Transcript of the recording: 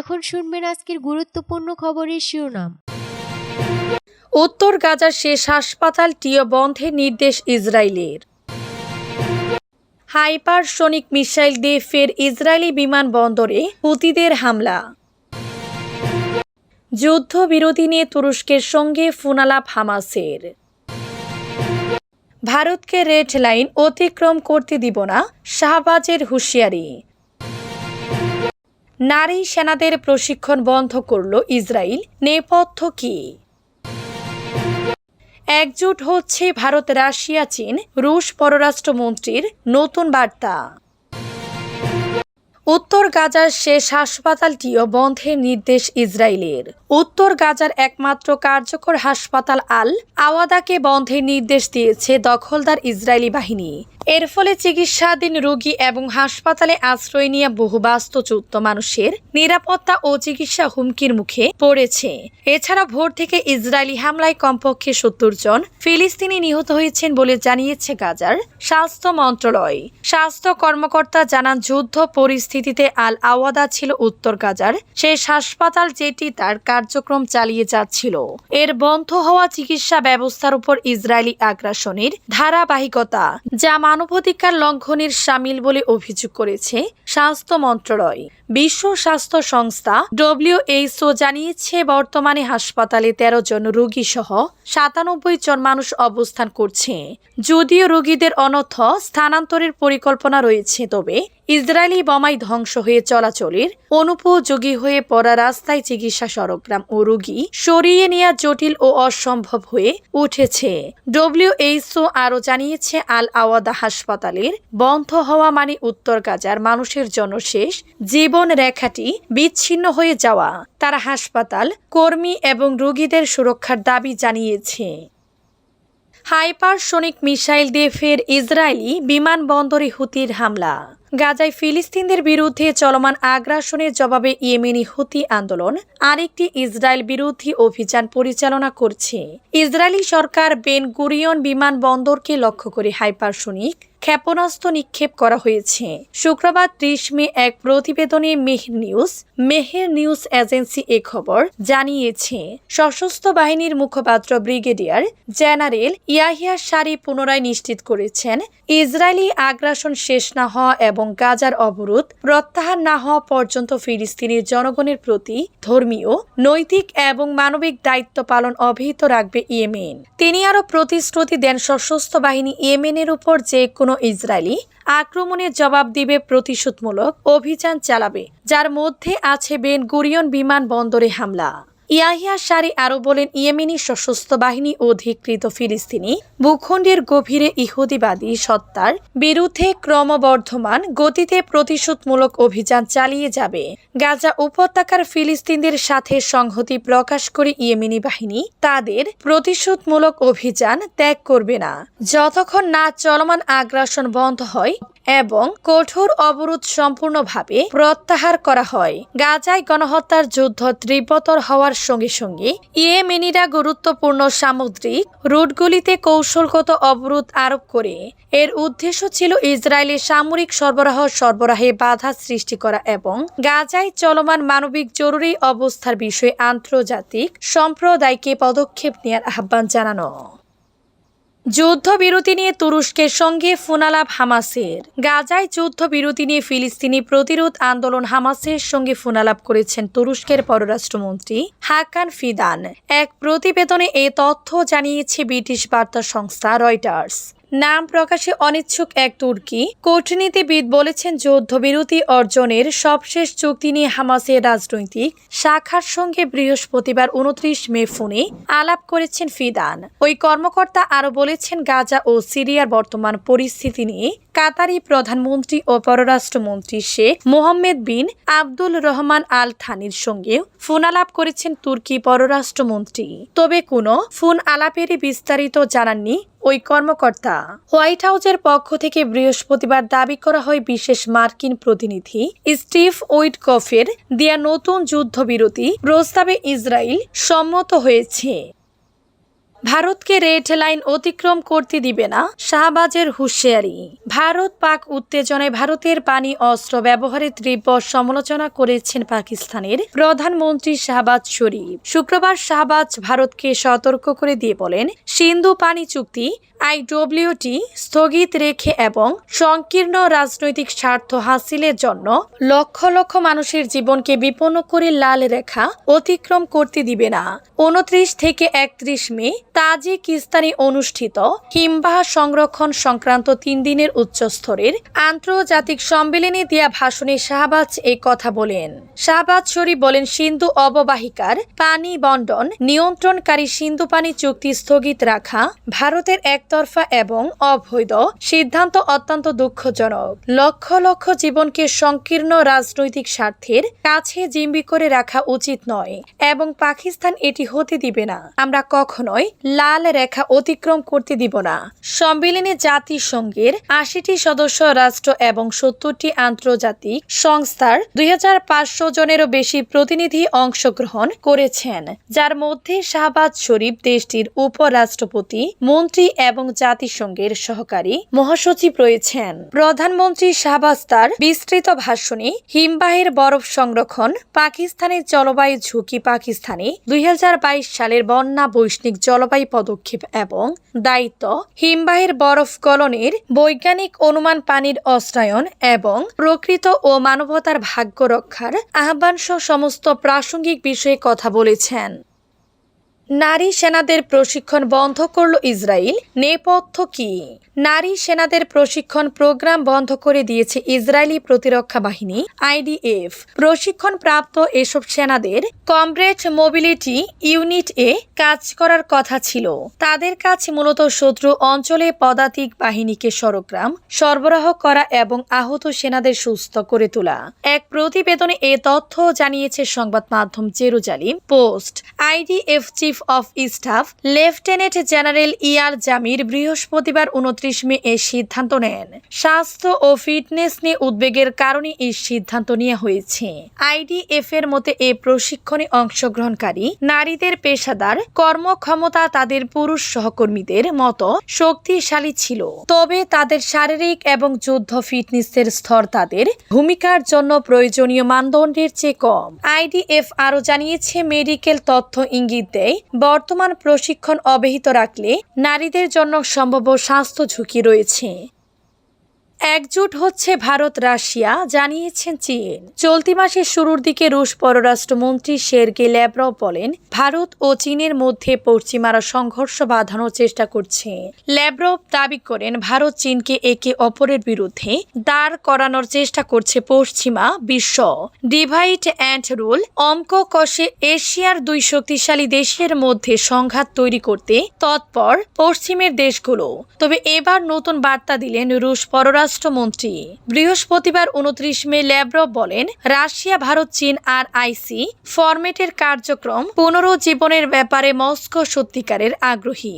এখন আজকের গুরুত্বপূর্ণ খবরের শিরোনাম। উত্তর গাজার শেষ হাসপাতালটিও বন্ধের নির্দেশ ইসরায়েলের। হাইপারসনিক মিসাইল দিয়ে ফের ইসরায়েলি বিমানবন্দরে হুতিদের হামলা। যুদ্ধবিরতি নিয়ে তুরস্কের সঙ্গে ফুনালাপ হামাসের। ভারতকে রেড লাইন অতিক্রম করতে দিব না শাহবাজের হুঁশিয়ারি। নারী সেনাদের প্রশিক্ষণ বন্ধ করল ইসরায়েল নেপথ্য কি? একজোট হচ্ছে ভারত, রাশিয়া, চীন, রুশ পররাষ্ট্রমন্ত্রীর নতুন বার্তা। উত্তর গাজার শেষ হাসপাতালটিও বন্ধের নির্দেশ ইসরায়েলের উত্তর গাজার একমাত্র কার্যকর হাসপাতাল আল আওয়াদাকে বন্ধের নির্দেশ দিয়েছে দখলদার ইসরায়েলি বাহিনী। এর ফলে চিকিৎসাধীন রোগী এবং হাসপাতালে আশ্রয় নিয়ে বহু বাস্তুচ্যুত মানুষের নিরাপত্তা ও চিকিৎসা হুমকির মুখে পড়েছে। এছাড়া ভোর থেকে ইসরায়েলি হামলায় কমপক্ষে সত্তর জন ফিলিস্তিনি নিহত হয়েছেন বলে জানিয়েছে গাজার স্বাস্থ্য মন্ত্রণালয়। স্বাস্থ্য কর্মকর্তা জানান, যুদ্ধ পরিস্থিতিতে আল আওয়াদা ছিল উত্তর গাজার শেষ হাসপাতাল যেটি তার কার্যক্রম চালিয়ে যাচ্ছিল। এর বন্ধ হওয়া চিকিৎসা ব্যবস্থার উপর ইসরায়েলি আগ্রাসনের ধারাবাহিকতা, যা মানবাধিকার লঙ্ঘনের সামিল বলে অভিযোগ করেছে স্বাস্থ্য মন্ত্রণালয়। বিশ্ব স্বাস্থ্য সংস্থা ডব্লিউএইচও জানিয়েছে, বর্তমানে হাসপাতালে তেরো জন রোগী সহ সাতানব্বই জন মানুষ অবস্থান করছে। যদিও রোগীদের অনথ স্থানান্তরের পরিকল্পনা রয়েছে, তবে ইসরায়েলি বোমায় ধ্বংস হয়ে চলাচলের অনুপযোগী হয়ে পড়া রাস্তায় চিকিৎসা সরগ্রাম ও রোগী সরিয়ে নেওয়া জটিল ও অসম্ভব হয়ে উঠেছে। ডব্লিউএইচও আরও জানিয়েছে, আল আওয়াদা হাসপাতালের বন্ধ হওয়া মানে উত্তর গাজার মানুষের জন্য শেষ জীবন রেখাটি বিচ্ছিন্ন হয়ে যাওয়া, তারা হাসপাতাল, কর্মী এবং রোগীদের সুরক্ষার দাবি জানিয়েছে। হাইপারসনিক মিসাইল দিয়ে ফের ইসরায়েলি বিমানবন্দরে হুতির হামলা। গাজায় ফিলিস্তিনদের বিরুদ্ধে চলমান আগ্রাসনের জবাবে ইয়েমেনি হুতি আন্দোলন আরেকটি ইসরায়েল বিরোধী অভিযান পরিচালনা করছে। ইসরায়েলি সরকার বেন গুরিয়ন বিমানবন্দরকে লক্ষ্য করে হাইপারসনিক ক্ষেপণাস্ত্র নিক্ষেপ করা হয়েছে। শুক্রবার ত্রিশ মে এক প্রতিবেদনে Mehr news Mehr news agency এ খবর জানিয়েছে, সশস্ত্র বাহিনীর মুখপাত্র ব্রিগেডিয়ার জেনারেল ইয়াহিয়া সারি পুনরায় নিশ্চিত করেছেন, ইসরায়েলি আগ্রাসন শেষ না হওয়া এবং গাজার অবরোধ প্রত্যাহার না হওয়া পর্যন্ত ফিলিস্তিনের জনগণের প্রতি ধর্মীয়, নৈতিক এবং মানবিক দায়িত্ব পালন অব্যাহত রাখবে ইয়েমেন। তিনি আরও প্রতিশ্রুতি দেন সশস্ত্র বাহিনী ইয়েমেনের উপর যে কোনো ইসরায়েলি আক্রমণের জবাব দিবে প্রতিশোধমূলক অভিযান চালাবে যার মধ্যে আছে বেন গুরিয়ন বিমানবন্দরে হামলা। ইয়াহিয়া সারি আরও বলেন, ইয়েমেনি সশস্ত্র বাহিনী অধিকৃত ফিলিস্তিনি ভূখণ্ডের গভীরে ইহুদিবাদী সত্তার বিরুদ্ধে ক্রমবর্ধমান গতিতে প্রতিশোধমূলক অভিযান চালিয়ে যাবে। গাজা উপত্যকার ফিলিস্তিনদের সাথে সংহতি প্রকাশ করে ইয়েমেনি বাহিনী তাদের প্রতিশোধমূলক অভিযান ত্যাগ করবে না। যতক্ষণ না চলমান আগ্রাসন বন্ধ হয় এবং কঠোর অবরোধ সম্পূর্ণভাবে প্রত্যাহার করা হয়। গাজায় গণহত্যার যুদ্ধ তীব্রতর হওয়ার সঙ্গে সঙ্গে ইয়েমেনিরা গুরুত্বপূর্ণ সামুদ্রিক রুটগুলিতে কৌশলগত অবরোধ আরোপ করে। এর উদ্দেশ্য ছিল ইসরায়েলের সামরিক সরবরাহ সরবরাহে বাধা সৃষ্টি করা এবং গাজায় চলমান মানবিক জরুরি অবস্থার বিষয়ে আন্তর্জাতিক সম্প্রদায়কে পদক্ষেপ নেওয়ার আহ্বান জানানো। যুদ্ধবিরতি নিয়ে তুরস্কের সঙ্গে ফোনালাপ হামাসের। গাজায় যুদ্ধবিরতি নিয়ে ফিলিস্তিনি প্রতিরোধ আন্দোলন হামাসের সঙ্গে ফোনালাপ করেছেন তুরস্কের পররাষ্ট্রমন্ত্রী হাকান ফিদান। এক প্রতিবেদনে এ তথ্য জানিয়েছে ব্রিটিশ বার্তা সংস্থা রয়টার্স। নাম প্রকাশে অনিচ্ছুক এক তুর্কি। কূটনীতিবিদ বলেছেন যুদ্ধবিরতি অর্জনের সবশেষ চুক্তি নিয়ে হামাসের রাজনৈতিক শাখার সঙ্গে বৃহস্পতিবার উনত্রিশ মে ফোনে আলাপ করেছেন ফিদান। ওই কর্মকর্তা আরও বলেছেন, গাজা ও সিরিয়ার বর্তমান পরিস্থিতি নিয়ে কাতারি প্রধানমন্ত্রী ও পররাষ্ট্রমন্ত্রী শেখ মোহাম্মদ বিন আব্দুল রহমান আল থানির সঙ্গেও ফোন আলাপ করেছেন তুর্কি পররাষ্ট্রমন্ত্রী। তবে কোনো ফোন আলাপেরই বিস্তারিত জানাননি ওই কর্মকর্তা। হোয়াইট হাউসের পক্ষ থেকে বৃহস্পতিবার দাবি করা হয় বিশেষ মার্কিন প্রতিনিধি স্টিভ উইটকফের দেয়া নতুন যুদ্ধবিরতি প্রস্তাবে ইসরায়েল সম্মত হয়েছে। ভারতকে রেড লাইন অতিক্রম করতে দিবে না শাহবাজের হুঁশিয়ারি। ভারত পাক উত্তেজনায় ভারতের পানি অস্ত্র ব্যবহারের তীব্র সমালোচনা করেছেন পাকিস্তানের প্রধানমন্ত্রী শাহবাজ শরীফ। শুক্রবার শাহবাজ ভারতকে সতর্ক করে দিয়ে বলেন, সিন্ধু পানি চুক্তি আইডব্লিউটি স্থগিত রেখে এবং সংকীর্ণ রাজনৈতিক স্বার্থ হাসিলের জন্য লক্ষ লক্ষ মানুষের জীবনকে বিপন্ন করে লাল রেখা অতিক্রম করতে দিবে না। উনত্রিশ থেকে একত্রিশ মে তাজিকিস্তানে অনুষ্ঠিত হিমবাহ সংরক্ষণ সংক্রান্ত তিন দিনের উচ্চস্তরের আন্তর্জাতিক সম্মেলনে দেয়া ভাষণে শাহবাজ এই কথা বলেন। শাহবাজ শরীফ বলেন, সিন্ধু অববাহিকার পানি বন্টন নিয়ন্ত্রণকারী সিন্ধু পানি চুক্তি স্থগিত রাখা ভারতের একতরফা এবং অবৈধ সিদ্ধান্ত অত্যন্ত দুঃখজনক। লক্ষ লক্ষ জীবনকে সংকীর্ণ রাজনৈতিক স্বার্থের কাছে জিম্বি করে রাখা উচিত নয় এবং পাকিস্তান এটি হতে দিবে না। আমরা কখনোই লাল রেখা অতিক্রম করতে দিব না। সম্মেলনে জাতিসংঘের আশিটি সদস্য রাষ্ট্র এবং সত্তরটি আন্তর্জাতিক সংস্থার দুই হাজার পাঁচশো জনেরও বেশি প্রতিনিধি অংশগ্রহণ করেছেন, যার মধ্যে শাহবাজ শরীফ দেশটির উপরাষ্ট্রপতি, মন্ত্রী এবং জাতিসংঘের সহকারী মহাসচিব রয়েছেন। প্রধানমন্ত্রী শাহবাজ তার বিস্তৃত ভাষণে হিমবাহের বরফ সংরক্ষণ, পাকিস্তানের জলবায়ু ঝুঁকি পাকিস্তানে দুই হাজার বাইশ সালের বন্যা বৈশ্বিক জলবায়ু পদক্ষেপ এবং দায়িত্ব, হিমবাহের বরফ গলনের বৈজ্ঞানিক অনুমান পানির অস্ত্রায়ন এবং প্রকৃত ও মানবতার ভাগ্য রক্ষার আহ্বান সহ সমস্ত প্রাসঙ্গিক বিষয়ে কথা বলেছেন। নারী সেনাদের প্রশিক্ষণ বন্ধ করল ইসরায়েল নেপথ্য কি? নারী সেনাদের প্রশিক্ষণ প্রোগ্রাম বন্ধ করে দিয়েছে ইসরায়েলি প্রতিরক্ষা বাহিনী, আইডিএফ। প্রশিক্ষণ প্রাপ্ত এসব সেনাদের কমব্রেট মোবিলিটি ইউনিট এ কাজ করার কথা ছিল। তাদের কাজ মূলত শত্রু অঞ্চলে পদাতিক বাহিনীকে সরগ্রাম, সরবরাহ করা এবং আহত সেনাদের সুস্থ করে তোলা। এক প্রতিবেদনে এ তথ্য জানিয়েছে সংবাদ মাধ্যম Jerusalem Post. IDF chief of staff lieutenant general Eyal Zamir বৃহস্পতিবার উনত্রিশ মে এ সিদ্ধান্ত নেন। স্বাস্থ্য ও ফিটনেস নিয়ে উদ্বেগের কারণে এই সিদ্ধান্ত নেওয়া হয়েছে। আইডিএফ এর মতে এ প্রশিক্ষণে অংশগ্রহণকারী নারীদের পেশাদার কর্মক্ষমতা তাদের পুরুষ সহকর্মীদের মতো শক্তিশালী ছিল। তবে তাদের শারীরিক এবং যুদ্ধ ফিটনেসের স্তর তাদের ভূমিকার জন্য প্রয়োজনীয় মানদণ্ডের চেয়ে কম। আইডিএফ আরও জানিয়েছে, মেডিকেল তথ্য ইঙ্গিত দেয় বর্তমান প্রশিক্ষণ অব্যাহত রাখলে নারীদের জন্য সম্ভাব্য স্বাস্থ্য ঝুঁকি রয়েছে। একজোট হচ্ছে ভারত রাশিয়া, জানিয়েছেন চীন। চলতি মাসের শুরুর দিকে রুশ পররাষ্ট্রমন্ত্রী শেরগে ল্যাব্রভ বলেন, ভারত ও চীনের মধ্যে পশ্চিমারা সংঘর্ষ বাঁধানোর চেষ্টা করছে। ল্যাব্রভ দাবি করেন, ভারত চীনকে একে অপরের বিরুদ্ধে দাঁড় করানোর চেষ্টা করছে পশ্চিমা বিশ্ব। ডিভাইড অ্যান্ড রুল, অঙ্ক কষে এশিয়ার দুই শক্তিশালী দেশের মধ্যে সংঘাত তৈরি করতে তৎপর পশ্চিমের দেশগুলো। তবে এবার নতুন বার্তা দিলেন রুশ পররাষ্ট্রমন্ত্রী বৃহস্পতিবার উনত্রিশ মে ল্যাব্রভ বলেন, রাশিয়া, ভারত, চীন আর আইসি ফরমেটের কার্যক্রম পুনরুজ্জীবনের ব্যাপারে মস্কো সত্যিকারের আগ্রহী।